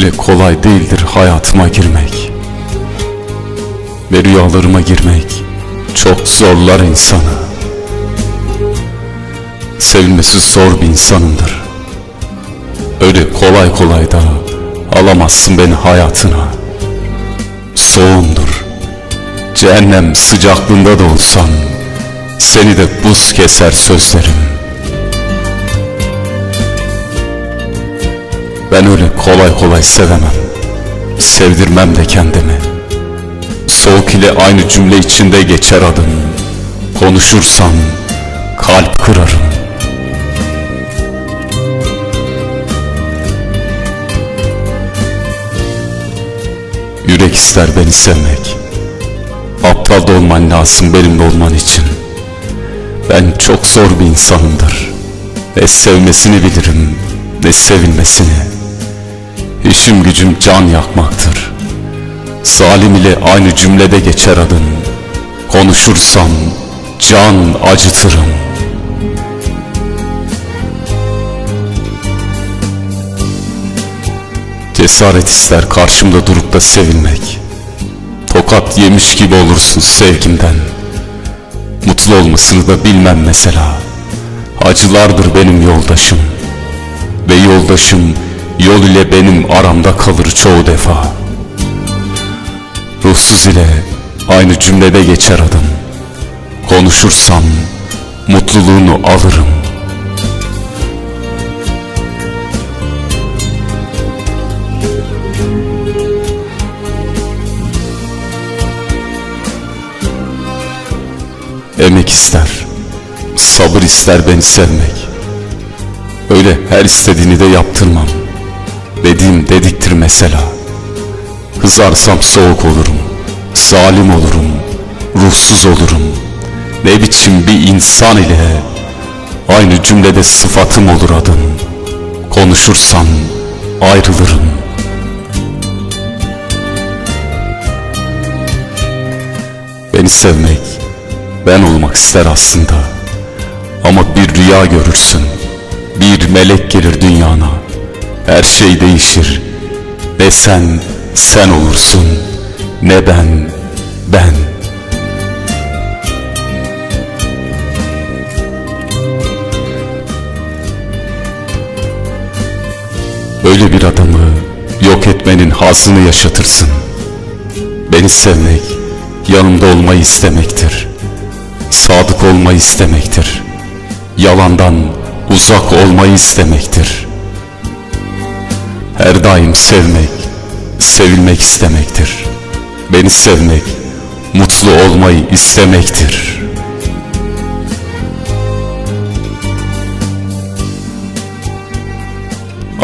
Öyle kolay değildir hayatıma girmek. Ve rüyalarıma girmek Çok zorlar insanı. Sevilmesi zor bir insanımdır. Öyle kolay kolay da Alamazsın beni hayatına. Soğumdur. Cehennem sıcaklığında da olsam Seni de buz keser sözlerim Ben öyle kolay kolay sevemem. Sevdirmem de kendimi. Soğuk ile aynı cümle içinde geçer adım. Konuşursam kalp kırarım. Yürek ister beni sevmek. Aptal da olman lazım benimle olman için. Ben çok zor bir insanımdır. Ne sevmesini bilirim Ne sevilmesini İşim gücüm can yakmaktır. Zalim ile aynı cümlede geçer adım Konuşursam can acıtırım. Cesaret ister karşımda durup da sevilmek. Tokat yemiş gibi olursun sevgimden. Mutlu olmasını da bilmem mesela. Acılardır benim yoldaşım. Ve yoldaşım yol ile benim aramda kalır çoğu defa Ruhsuz ile aynı cümlede geçer adım Konuşursam mutluluğunu alırım Emek ister, sabır ister beni sevmek. Öyle her istediğini de yaptırmam. Dediğim dediktir mesela. Kızarsam soğuk olurum, zalim olurum, ruhsuz olurum. Ne biçim bir insan ile aynı cümlede sıfatım olur adın. Konuşursam ayrılırım. Beni sevmek, ben olmak ister aslında Ama bir rüya görürsün Bir melek gelir dünyana Her şey değişir. Ne sen, sen olursun. Ne ben, ben. Öyle bir adamı yok etmenin hazını yaşatırsın. Beni sevmek, yanımda olmayı istemektir. Sadık olmayı istemektir. Yalandan uzak olmayı istemektir. Her daim sevmek, sevilmek istemektir. Beni sevmek, mutlu olmayı istemektir.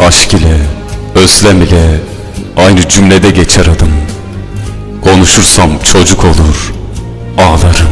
Aşk ile, özlem ile aynı cümlede geçer adım. Konuşursam çocuk olur, ağlarım.